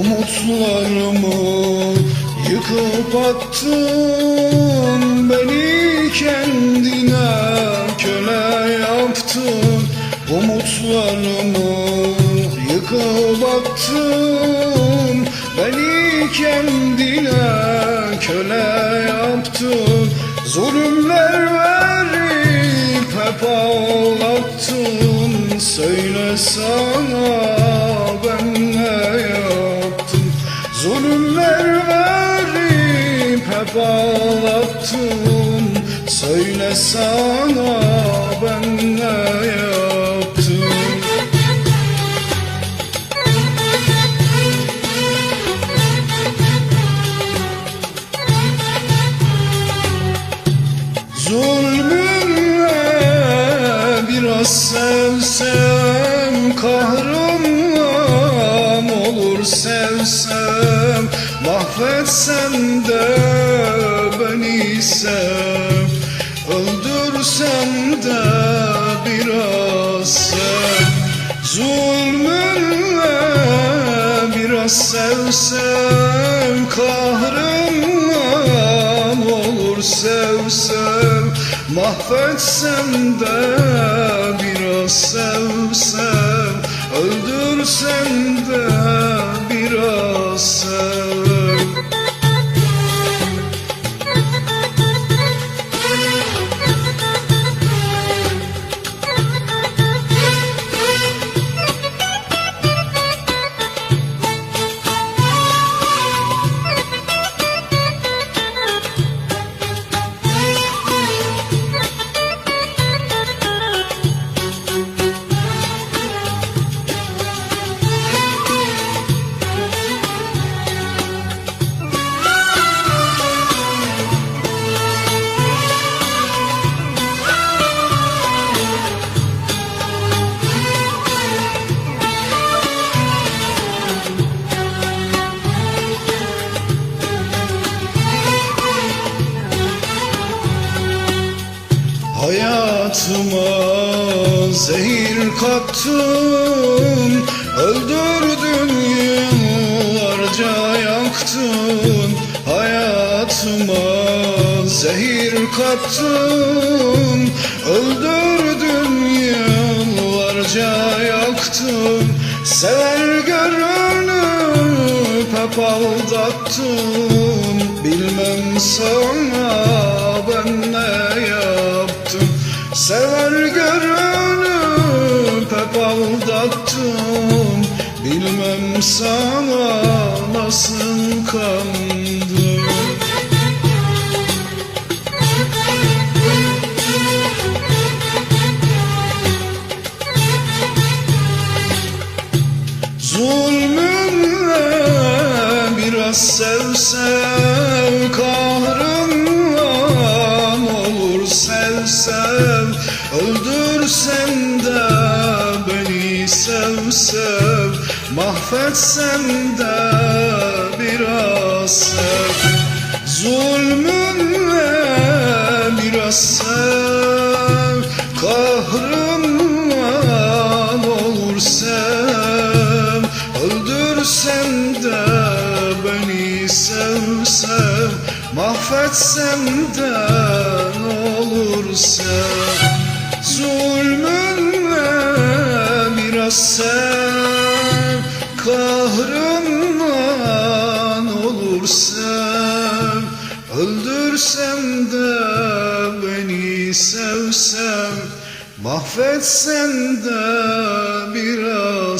umutlarımı Yıkıp attın beni kendine köle yaptın. Umutlarımı yıkıp attın Beni kendine köle yaptın. Zulümler verip hep ağlattın. Söyle verip hep ağlattın Söyle sana ben ne yaptım? Zulmünle biraz sevsem Kahrımla olur sevsem. Mahvetsem de Zulmünle biraz sevsem Kahrımla olur sevsem. Mahvetsem de biraz sevsem Öldürsem de biraz Hayatıma zehir kattın Öldürdün yıllarca yaktın. Hayatıma zehir kattın Öldürdün yıllarca yaktın. Sever görünüp hep aldattın Bilmem sana aldattım Bilmem sana nasıl kandım Zulmünle biraz sevsem Kahrından olur sevsem. Öldürsem sevsem Mahvetsem de biraz sev. Zulmünle biraz sev Kahrından olur sev. Öldürsem de beni sevsem Mahvetsem de olur sev. Zulmünle sen kahrımdan olursam Öldürsem de beni sevsem Mahvetsen de biraz